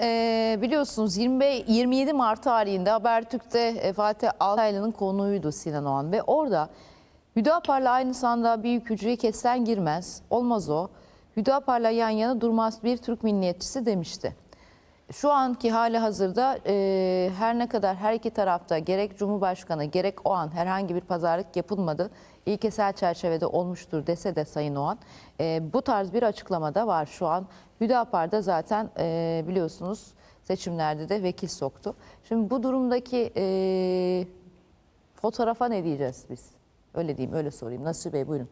Ee, biliyorsunuz 20, 27 Mart tarihinde Habertürk'te e, Fatih Altaylı'nın konuğuydu Sinan Oğan ve orada Hüdapar'la aynı sandığa büyük hücreye kesen girmez, olmaz o. Hüdapar'la yan yana durmaz bir Türk milliyetçisi demişti. Şu anki hali hazırda e, her ne kadar her iki tarafta gerek Cumhurbaşkanı gerek o an herhangi bir pazarlık yapılmadı. İlkesel çerçevede olmuştur dese de Sayın Oğan. e, bu tarz bir açıklamada var şu an. Hüdapar'da zaten e, biliyorsunuz seçimlerde de vekil soktu. Şimdi bu durumdaki e, fotoğrafa ne diyeceğiz biz? Öyle diyeyim, öyle sorayım. Nasip Bey buyurun.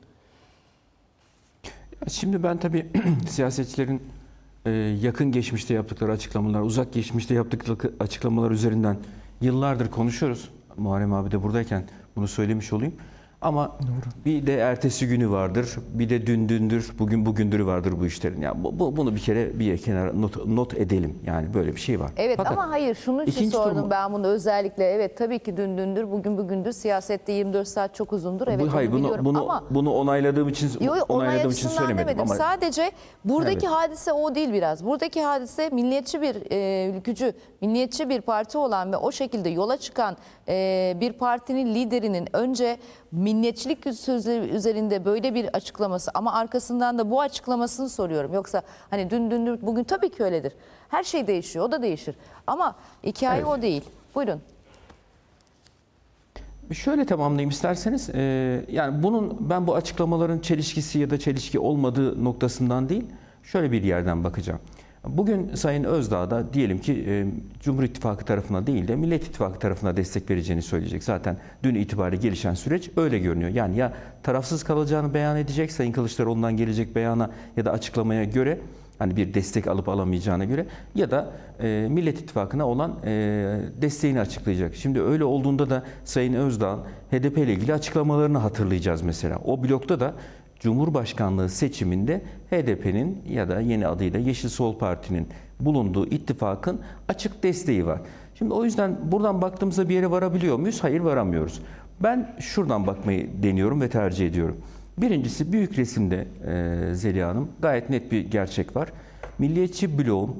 Şimdi ben tabii siyasetçilerin yakın geçmişte yaptıkları açıklamalar, uzak geçmişte yaptıkları açıklamalar üzerinden yıllardır konuşuyoruz. Muharrem abi de buradayken bunu söylemiş olayım. Ama bir de ertesi günü vardır, bir de dün dündür, bugün bugündürü vardır bu işlerin. Ya bu, bu- bunu bir kere bir kenara not, not edelim. Yani böyle bir şey var. Evet Fakat ama hayır şunun için sordum sorumu- ben bunu özellikle. Evet tabii ki dün dündür, bugün bugündür. Siyasette 24 saat çok uzundur. Evet bu, hayır, bunu, biliyorum bunu, ama... bunu onayladığım için Yo, onay onayladığım için söylemedim demedim. ama Sadece buradaki Evet. hadise o değil biraz. Buradaki hadise milliyetçi bir e, ülkücü, milliyetçi bir parti olan ve o şekilde yola çıkan e, bir partinin liderinin önce milliyetçilik sözü üzerinde böyle bir açıklaması ama arkasından da bu açıklamasını soruyorum. Yoksa hani dün dündür bugün tabii ki öyledir. Her şey değişiyor, o da değişir. Ama hikaye Evet. o değil. Buyurun. Şöyle tamamlayayım isterseniz. Ee, yani bunun ben bu açıklamaların çelişkisi ya da çelişki olmadığı noktasından değil, şöyle bir yerden bakacağım. Bugün Sayın Özdağ da diyelim ki e, Cumhur İttifakı tarafına değil de Millet İttifakı tarafına destek vereceğini söyleyecek. Zaten dün itibariyle gelişen süreç öyle görünüyor. Yani ya tarafsız kalacağını beyan edecek Sayın Kılıçdaroğlu'ndan gelecek beyana ya da açıklamaya göre hani bir destek alıp alamayacağına göre ya da e, Millet İttifakı'na olan e, desteğini açıklayacak. Şimdi öyle olduğunda da Sayın Özdağ HDP ile ilgili açıklamalarını hatırlayacağız mesela. O blokta da Cumhurbaşkanlığı seçiminde HDP'nin ya da yeni adıyla Yeşil Sol Parti'nin bulunduğu ittifakın açık desteği var. Şimdi o yüzden buradan baktığımızda bir yere varabiliyor muyuz? Hayır varamıyoruz. Ben şuradan bakmayı deniyorum ve tercih ediyorum. Birincisi büyük resimde e, Zeliha Hanım gayet net bir gerçek var. Milliyetçi bloğun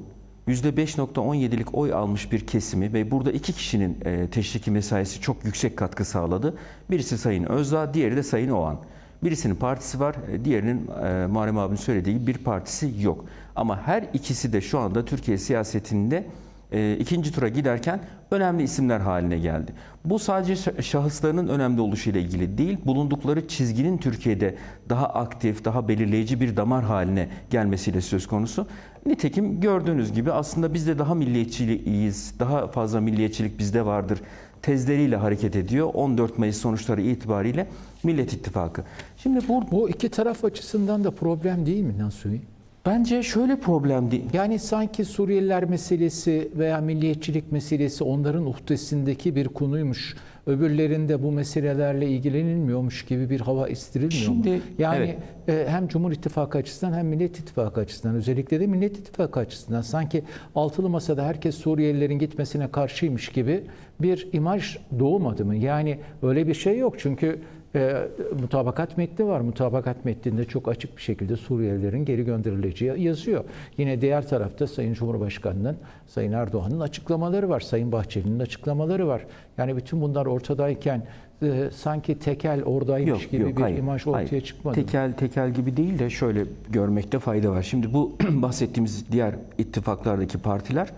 %5.17'lik oy almış bir kesimi ve burada iki kişinin e, teşriki mesaisi çok yüksek katkı sağladı. Birisi Sayın Özdağ, diğeri de Sayın Oğan. Birisinin partisi var, e, diğerinin e, Muharrem abinin söylediği bir partisi yok. Ama her ikisi de şu anda Türkiye siyasetinde e, ikinci tura giderken önemli isimler haline geldi. Bu sadece şa- şahıslarının önemli oluşuyla ilgili değil, bulundukları çizginin Türkiye'de daha aktif, daha belirleyici bir damar haline gelmesiyle söz konusu. Nitekim gördüğünüz gibi aslında biz de daha milliyetçiyiz, daha fazla milliyetçilik bizde vardır tezleriyle hareket ediyor. 14 Mayıs sonuçları itibariyle Millet İttifakı. Şimdi bu Bu iki taraf açısından da problem değil mi Nasuhi? Bence şöyle problem değil. Yani sanki Suriyeliler meselesi veya milliyetçilik meselesi onların uhdesindeki bir konuymuş. Öbürlerinde bu meselelerle ilgilenilmiyormuş gibi bir hava estirilmiyor mu? Şimdi, Yani e, hem Cumhur İttifakı açısından hem Millet İttifakı açısından özellikle de Millet İttifakı açısından sanki altılı masada herkes Suriyelilerin gitmesine karşıymış gibi bir imaj doğmadı mı? Yani öyle bir şey yok çünkü e, mutabakat metni var. Mutabakat metninde çok açık bir şekilde Suriyelilerin geri gönderileceği yazıyor. Yine diğer tarafta Sayın Cumhurbaşkanı'nın, Sayın Erdoğan'ın açıklamaları var. Sayın Bahçeli'nin açıklamaları var. Yani bütün bunlar ortadayken e, sanki tekel oradaymış gibi bir hayır, imaj ortaya hayır. çıkmadı. Tekel tekel gibi değil de şöyle görmekte fayda var. Şimdi bu bahsettiğimiz diğer ittifaklardaki partiler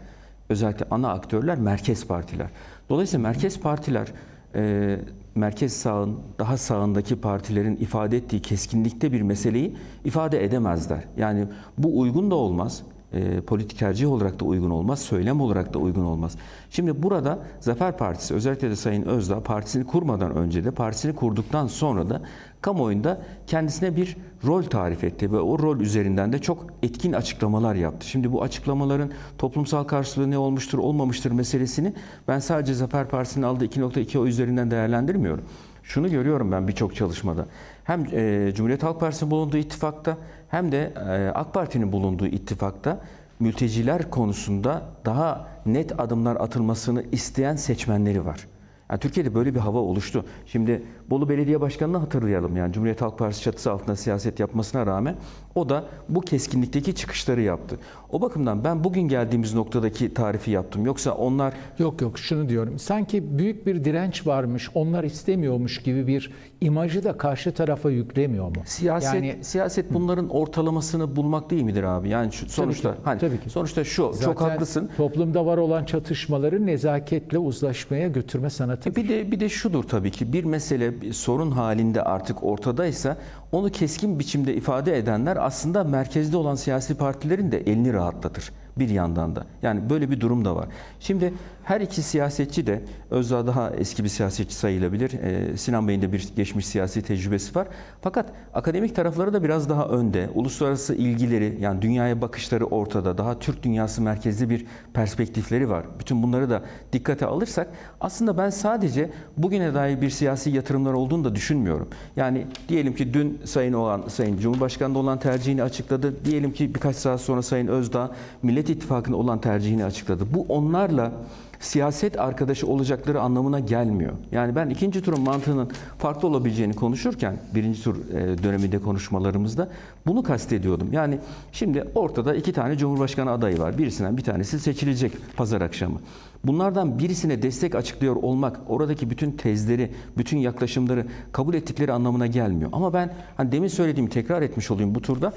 özellikle ana aktörler merkez partiler. Dolayısıyla merkez partiler e, merkez sağın daha sağındaki partilerin ifade ettiği keskinlikte bir meseleyi ifade edemezler. Yani bu uygun da olmaz. E, politik olarak da uygun olmaz, söylem olarak da uygun olmaz. Şimdi burada Zafer Partisi özellikle de Sayın Özdağ partisini kurmadan önce de partisini kurduktan sonra da kamuoyunda kendisine bir rol tarif etti ve o rol üzerinden de çok etkin açıklamalar yaptı. Şimdi bu açıklamaların toplumsal karşılığı ne olmuştur olmamıştır meselesini ben sadece Zafer Partisi'nin aldığı 2.2 oy üzerinden değerlendirmiyorum. Şunu görüyorum ben birçok çalışmada. Hem e, Cumhuriyet Halk Partisi'nin bulunduğu ittifakta hem de e, AK Parti'nin bulunduğu ittifakta mülteciler konusunda daha net adımlar atılmasını isteyen seçmenleri var. Yani Türkiye'de böyle bir hava oluştu. Şimdi Bolu Belediye Başkanı'nı hatırlayalım. Yani Cumhuriyet Halk Partisi çatısı altında siyaset yapmasına rağmen o da bu keskinlikteki çıkışları yaptı. O bakımdan ben bugün geldiğimiz noktadaki tarifi yaptım. Yoksa onlar Yok yok şunu diyorum. Sanki büyük bir direnç varmış, onlar istemiyormuş gibi bir imajı da karşı tarafa yüklemiyor mu? Siyaset Yani siyaset bunların ortalamasını bulmak değil midir abi? Yani şu, sonuçta ki, hani tabii ki. sonuçta şu çok zaten haklısın. toplumda var olan çatışmaları nezaketle uzlaşmaya götürme sanatı. Bir de bir de şudur tabii ki bir mesele bir sorun halinde artık ortadaysa onu keskin biçimde ifade edenler aslında merkezde olan siyasi partilerin de elini rahatlatır bir yandan da. Yani böyle bir durum da var. Şimdi her iki siyasetçi de Özdağ daha eski bir siyasetçi sayılabilir. Ee, Sinan Bey'in de bir geçmiş siyasi tecrübesi var. Fakat akademik tarafları da biraz daha önde. Uluslararası ilgileri yani dünyaya bakışları ortada. Daha Türk dünyası merkezli bir perspektifleri var. Bütün bunları da dikkate alırsak aslında ben sadece bugüne dair bir siyasi yatırımlar olduğunu da düşünmüyorum. Yani diyelim ki dün Sayın olan Sayın Cumhurbaşkanı'nda olan tercihini açıkladı. Diyelim ki birkaç saat sonra Sayın Özdağ Millet İttifakı'nda olan tercihini açıkladı. Bu onlarla siyaset arkadaşı olacakları anlamına gelmiyor. Yani ben ikinci turun mantığının farklı olabileceğini konuşurken birinci tur e, döneminde konuşmalarımızda bunu kastediyordum. Yani şimdi ortada iki tane Cumhurbaşkanı adayı var. Birisinden bir tanesi seçilecek pazar akşamı. Bunlardan birisine destek açıklıyor olmak oradaki bütün tezleri, bütün yaklaşımları kabul ettikleri anlamına gelmiyor. Ama ben hani demin söylediğimi tekrar etmiş olayım bu turda.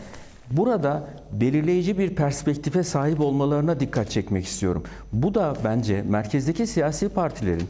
Burada belirleyici bir perspektife sahip olmalarına dikkat çekmek istiyorum. Bu da bence merkezdeki siyasi partilerin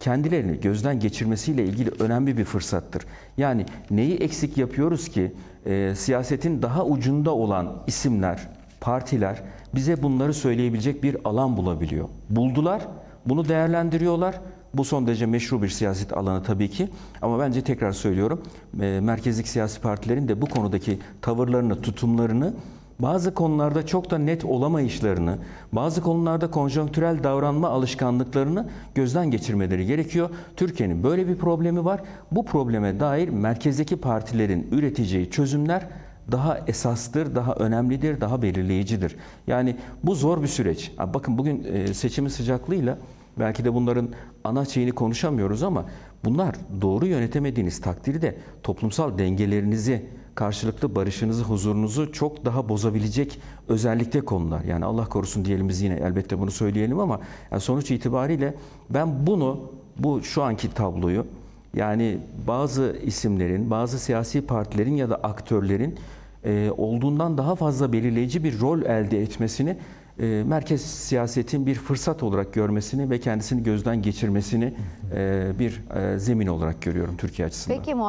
kendilerini gözden geçirmesiyle ilgili önemli bir fırsattır. Yani neyi eksik yapıyoruz ki e, siyasetin daha ucunda olan isimler, partiler bize bunları söyleyebilecek bir alan bulabiliyor. Buldular, bunu değerlendiriyorlar. Bu son derece meşru bir siyaset alanı tabii ki. Ama bence tekrar söylüyorum, e, merkezdeki siyasi partilerin de bu konudaki tavırlarını, tutumlarını bazı konularda çok da net olamayışlarını, bazı konularda konjonktürel davranma alışkanlıklarını gözden geçirmeleri gerekiyor. Türkiye'nin böyle bir problemi var. Bu probleme dair merkezdeki partilerin üreteceği çözümler daha esastır, daha önemlidir, daha belirleyicidir. Yani bu zor bir süreç. Bakın bugün e, seçimin sıcaklığıyla belki de bunların ana şeyini konuşamıyoruz ama bunlar doğru yönetemediğiniz takdirde toplumsal dengelerinizi, karşılıklı barışınızı, huzurunuzu çok daha bozabilecek özellikle konular. Yani Allah korusun diyelim biz yine elbette bunu söyleyelim ama yani sonuç itibariyle ben bunu, bu şu anki tabloyu yani bazı isimlerin, bazı siyasi partilerin ya da aktörlerin olduğundan daha fazla belirleyici bir rol elde etmesini e, merkez siyasetin bir fırsat olarak görmesini ve kendisini gözden geçirmesini e, bir e, zemin olarak görüyorum Türkiye açısından. Peki